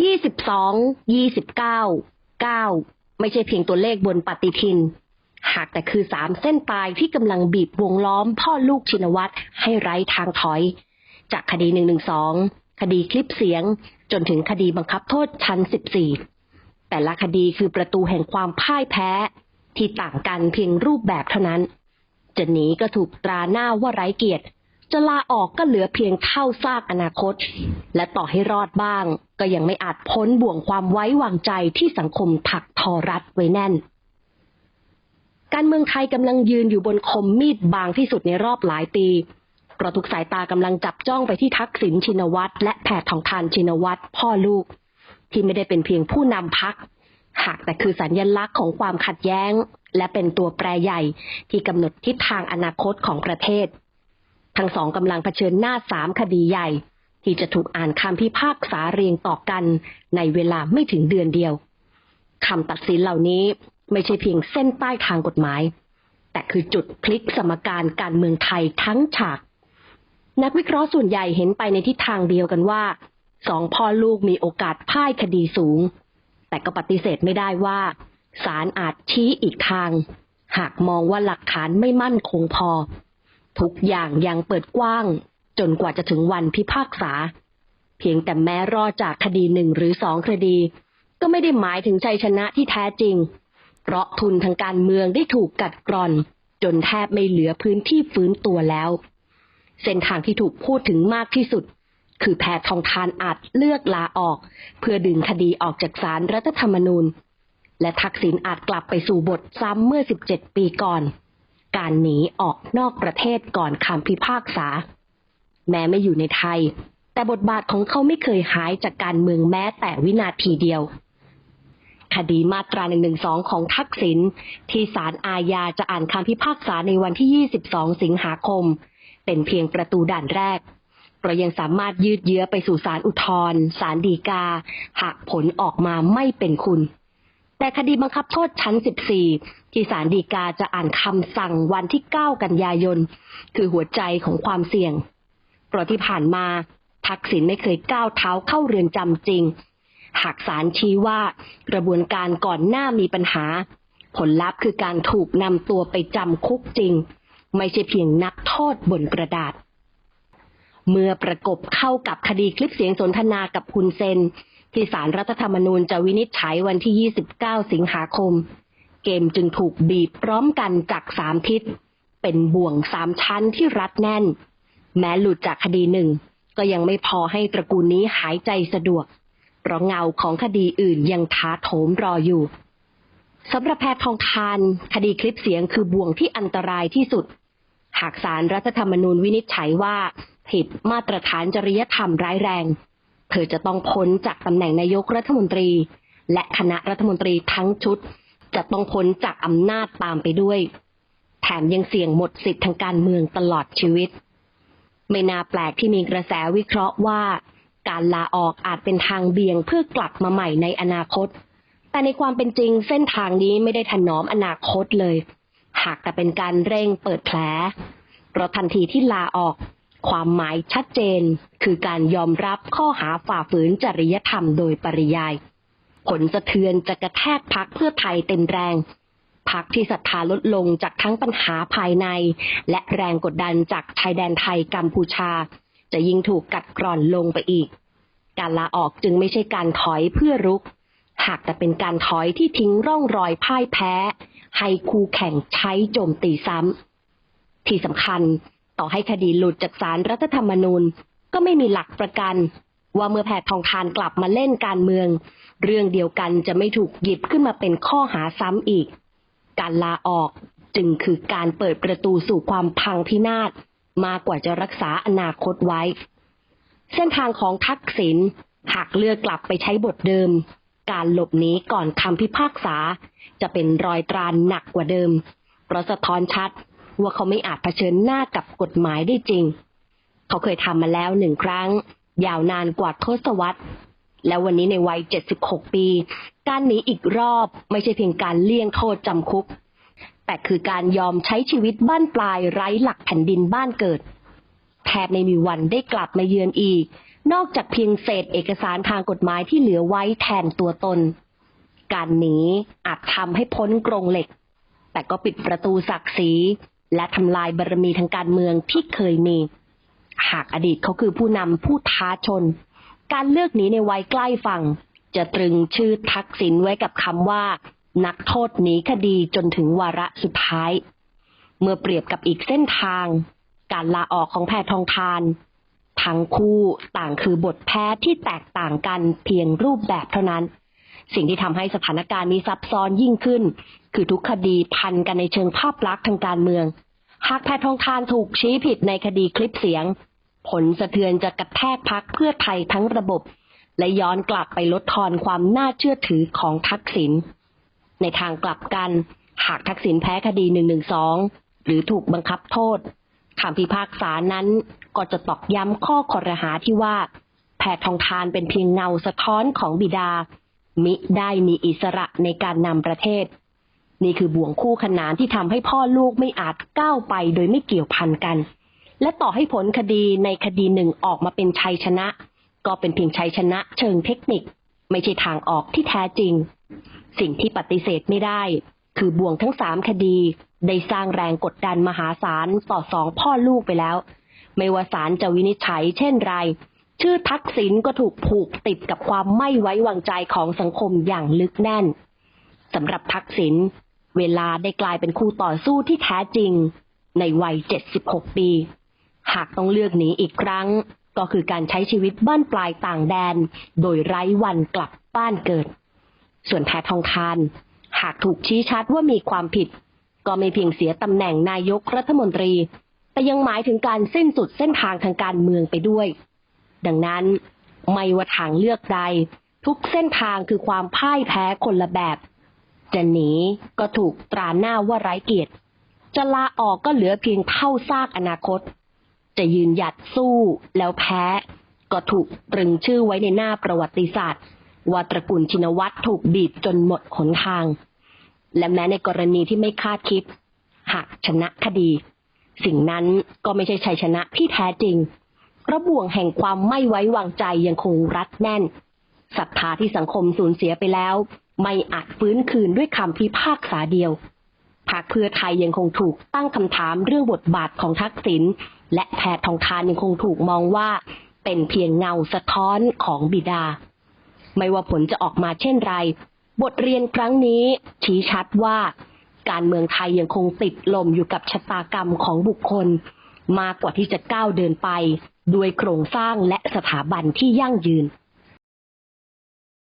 ยี่สิบสอง ยี่สิบเก้า เก้า ไม่ใช่เพียงตัวเลขบนปฏิทิน หากแต่คือสามเส้นตายที่กำลังบีบวงล้อมพ่อลูกชินวัตรให้ไร้ทางถอย จากคดีหนึ่งหนึ่งสอง คดีคลิปเสียง จนถึงคดีบังคับโทษชั้นสิบสี่ แต่ละคดีคือประตูแห่งความพ่ายแพ้ ที่ต่างกันเพียงรูปแบบเท่านั้น จะหนีก็ถูกตราหน้าว่าไร้เกียรติ จะลาออกก็เหลือเพียงเท่าซากอนาคต และต่อให้รอดบ้าง ก็ยังไม่อาจพ้นบ่วงความไว้วางใจที่สังคมถักทอรัดไว้แน่น การเมืองไทยกำลังยืนอยู่บนคมมีดบางที่สุดในรอบหลายปีเพราะทุกสายตากำลังจับจ้องไปที่ทักษิณชินวัตรและแพทองทานชินวัตรพ่อลูก ที่ไม่ได้เป็นเพียงผู้นำพักหากแต่คือสัญญลักษณ์ของความขัดแย้ง และเป็นตัวแปรใหญ่ที่กำหนดทิศทางอนาคตของประเทศ ทั้งสองกำลังเผชิญหน้าสามคดีใหญ่ ที่จะถูกอ่านคำพิพากษาเรียงต่อกันในเวลาไม่ถึงเดือนเดียวคำตัดสินเหล่านี้ไม่ใช่เพียงเส้นใต้ทางกฎหมาย แต่คือจุดพลิกสมการการเมืองไทยทั้งฉาก นักวิเคราะห์ส่วนใหญ่เห็นไปในทิศทางเดียวกันว่าสองพ่อลูกมีโอกาสพ่ายคดีสูง แต่ก็ปฏิเสธไม่ได้ว่าศาลอาจชี้อีกทาง หากมองว่าหลักฐานไม่มั่นคงพอ ทุกอย่างยังเปิดกว้าง จนกว่าจะถึงวันพิพากษา เพียงแต่แม้รอดจากคดีหนึ่งหรือสองคดี ก็ไม่ได้หมายถึงชัยชนะที่แท้จริง เพราะทุนทางการเมืองได้ถูกกัดกร่อน จนแทบไม่เหลือพื้นที่ฟื้นตัวแล้ว เส้นทางที่ถูกพูดถึงมากที่สุด คือแพทองทานอาจเลือกลาออก เพื่อดึงคดีออกจากศาลรัฐธรรมนูญ และทักษิณอาจกลับไปสู่บทซ้ำเมื่อ 17 ปีก่อน การหนีออกนอกประเทศก่อนคำพิพากษา แม้ไม่อยู่ในไทย แต่บทบาทของเขาไม่เคยหายจากการเมืองแม้แต่วินาทีเดียว คดีมาตรา1นึของทักษิณที่ศาลอาญาจะอ่านคำพิพากษาในวันที่ 22 สิงหาคม เป็นเพียงประตูด่านแรกเพราะยังสามารถยืดเยื้อไปสู่ศาลอุทธรณ์ศาลฎีกา หากผลออกมาไม่เป็นคุณ แต่คดีบังคับโทษชั้น 14 ที่ศาลฎีกาจะอ่านคำสั่งวันที่ 9 กันยายน คือหัวใจของความเสี่ยง เพราะที่ผ่านมาทักษิณไม่เคยก้าวเท้าเข้าเรือนจำจริง หากศาลชี้ว่ากระบวนการก่อนหน้ามีปัญหา ผลลัพธ์คือการถูกนำตัวไปจำคุกจริง ไม่ใช่เพียงนักโทษบนกระดาษ เมื่อประกบเข้ากับคดีคลิปเสียงสนทนากับคุณเซน ที่สารรัฐธรรมนูญจะวินิจฉัยวันที่ 29 สิงหาคม เกมจึงถูกบีบพร้อมกันจากสามทิศ เป็นบ่วงสามชั้นที่รัดแน่น แม้หลุดจากคดีหนึ่ง ก็ยังไม่พอให้ตระกูลนี้หายใจสะดวก เพราะเงาของคดีอื่นยังท้าโถมรออยู่สำหรับแพททองทาน คดีคลิปเสียงคือบ่วงที่อันตรายที่สุด หากสารรัฐธรรมนูญวินิจฉัยว่า ผิดมาตรฐานจริยธรรมร้ายแรง เธอจะต้องพ้นจากตำแหน่งนายกรัฐมนตรี และคณะรัฐมนตรีทั้งชุด จะต้องพ้นจากอำนาจตามไปด้วย แถมยังเสี่ยงหมดสิทธิทางการเมืองตลอดชีวิต ไม่น่าแปลกที่มีกระแสวิเคราะห์ว่า การลาออกอาจเป็นทางเบี่ยงเพื่อกลับมาใหม่ในอนาคต แต่ในความเป็นจริงเส้นทางนี้ไม่ได้ถนอมอนาคตเลย หากแต่เป็นการเร่งเปิดแผลเพราะทันทีที่ลาออก ความหมายชัดเจน คือการยอมรับข้อหาฝ่าฝืนจริยธรรมโดยปริยาย ผลสะเทือนจะกระแทกพักเพื่อไทยเต็มแรงพักที่ศรัทธาลดลงจากทั้งปัญหาภายใน และแรงกดดันจากชายแดนไทยกัมพูชา จะยิ่งถูกกัดกร่อนลงไปอีก การลาออกจึงไม่ใช่การถอยเพื่อรุก หากแต่เป็นการถอยที่ทิ้งร่องรอยพ่ายแพ้ ให้คู่แข่งใช้โจมตีซ้ำที่สำคัญ ต่อให้คดีหลุดจากสารรัฐธรรมนูญ ก็ไม่มีหลักประกัน ว่าเมื่อแพทองทานกลับมาเล่นการเมือง เรื่องเดียวกันจะไม่ถูกหยิบขึ้นมาเป็นข้อหาซ้ำอีก การลาออกจึงคือการเปิดประตูสู่ความพังพินาศมากกว่าจะรักษาอนาคตไว้ เส้นทางของทักษิณหากเลือกกลับไปใช้บทเดิม การหลบหนีก่อนคำพิพากษา จะเป็นรอยตราหนักกว่าเดิมเพราะสะท้อนชัด ว่าเขาไม่อาจเผชิญหน้ากับกฎหมายได้จริง เขาเคยทำมาแล้วหนึ่งครั้ง ยาวนานกว่าทศวรรษ และวันนี้ในวัย 76 ปี การหนีอีกรอบไม่ใช่เพียงการเลี่ยงโทษจำคุก แต่คือการยอมใช้ชีวิตบ้านปลายไร้หลักแผ่นดินบ้านเกิดแทบไม่มีวันได้กลับมาเยือนอีก นอกจากเพียงเศษเอกสารทางกฎหมายที่เหลือไว้แทนตัวตน การหนีอาจทำให้พ้นกรงเหล็ก แต่ก็ปิดประตูศักดิ์ศรี และทำลายบารมีทางการเมืองที่เคยมี หากอดีตเขาคือผู้นำผู้ท้าชน การเลือกหนีในวัยใกล้ฝั่ง จะตรึงชื่อทักษิณไว้กับคำว่า นักโทษหนีคดีจนถึงวาระสุดท้าย เมื่อเปรียบกับอีกเส้นทาง การลาออกของแพทองทานทั้งคู่ต่างคือบทแพ้ที่แตกต่างกันเพียงรูปแบบเท่านั้น สิ่งที่ทำให้สถานการณ์นี้ซับซ้อนยิ่งขึ้น คือทุกคดีพันกันในเชิงภาพลักษณ์ทางการเมือง หากแพทองทานถูกชี้ผิดในคดีคลิปเสียง ผลสะเทือนจะกระแทกพักเพื่อไทยทั้งระบบ และย้อนกลับไปลดทอนความน่าเชื่อถือของทักษิณในทางกลับกัน หากทักษิณแพ้คดี 112 หรือถูกบังคับโทษคำพิพากษานั้นก็จะตอกย้ำข้อคอรหาที่ว่า แพทองทานเป็นเพียงเงาสะท้อนของบิดา มิได้มีอิสระในการนำประเทศ นี่คือบ่วงคู่ขนานที่ทำให้พ่อลูกไม่อาจก้าวไปโดยไม่เกี่ยวพันกัน และต่อให้ผลคดีในคดีหนึ่งออกมาเป็นชัยชนะ ก็เป็นเพียงชัยชนะเชิงเทคนิค ไม่ใช่ทางออกที่แท้จริง สิ่งที่ปฏิเสธไม่ได้ คือบ่วงทั้งสามคดีได้สร้างแรงกดดันมหาศาลต่อสองพ่อลูกไปแล้ว ไม่ว่าศาลจะวินิจฉัยเช่นไร ชื่อทักษิณก็ถูกผูกติดกับความไม่ไว้วางใจของสังคมอย่างลึกแน่นสำหรับทักษิณ เวลาได้กลายเป็นคู่ต่อสู้ที่แท้จริง ในวัย 76 ปี หากต้องเลือกหนีอีกครั้ง ก็คือการใช้ชีวิตบ้านปลายต่างแดน โดยไร้วันกลับบ้านเกิด ส่วนแพทองทานหากถูกชี้ชัดว่ามีความผิด ก็ไม่เพียงเสียตำแหน่งนายกรัฐมนตรี แต่ยังหมายถึงการสิ้นสุดเส้นทางทางการเมืองไปด้วย ดังนั้นไม่ว่าทางเลือกใดทุกเส้นทางคือความพ่ายแพ้คนละแบบ จะหนีก็ถูกตราหน้าว่าไร้เกียรติ จะลาออกก็เหลือเพียงเท่าซากอนาคต จะยืนหยัดสู้แล้วแพ้ ก็ถูกตรึงชื่อไว้ในหน้าประวัติศาสตร์ ว่าตระกูลชินวัตรถูกบีบจนหมดหนทาง และแม้ในกรณีที่ไม่คาดคิด หากชนะคดี สิ่งนั้นก็ไม่ใช่ชัยชนะที่แท้จริงเพราะบ่วงแห่งความไม่ไว้วางใจยังคงรัดแน่นศรัทธาที่สังคมสูญเสียไปแล้ว ไม่อาจฟื้นคืนด้วยคำพิพากษาเดียวพรรคเพื่อไทยยังคงถูกตั้งคำถามเรื่องบทบาทของทักษิณและแพทองทานยังคงถูกมองว่า เป็นเพียงเงาสะท้อนของบิดา ไม่ว่าผลจะออกมาเช่นไร บทเรียนครั้งนี้ชี้ชัดว่า การเมืองไทยยังคงติดลมอยู่กับชะตากรรมของบุคคล มากกว่าที่จะก้าวเดินไป ด้วยโครงสร้างและสถาบันที่ยั่งยืน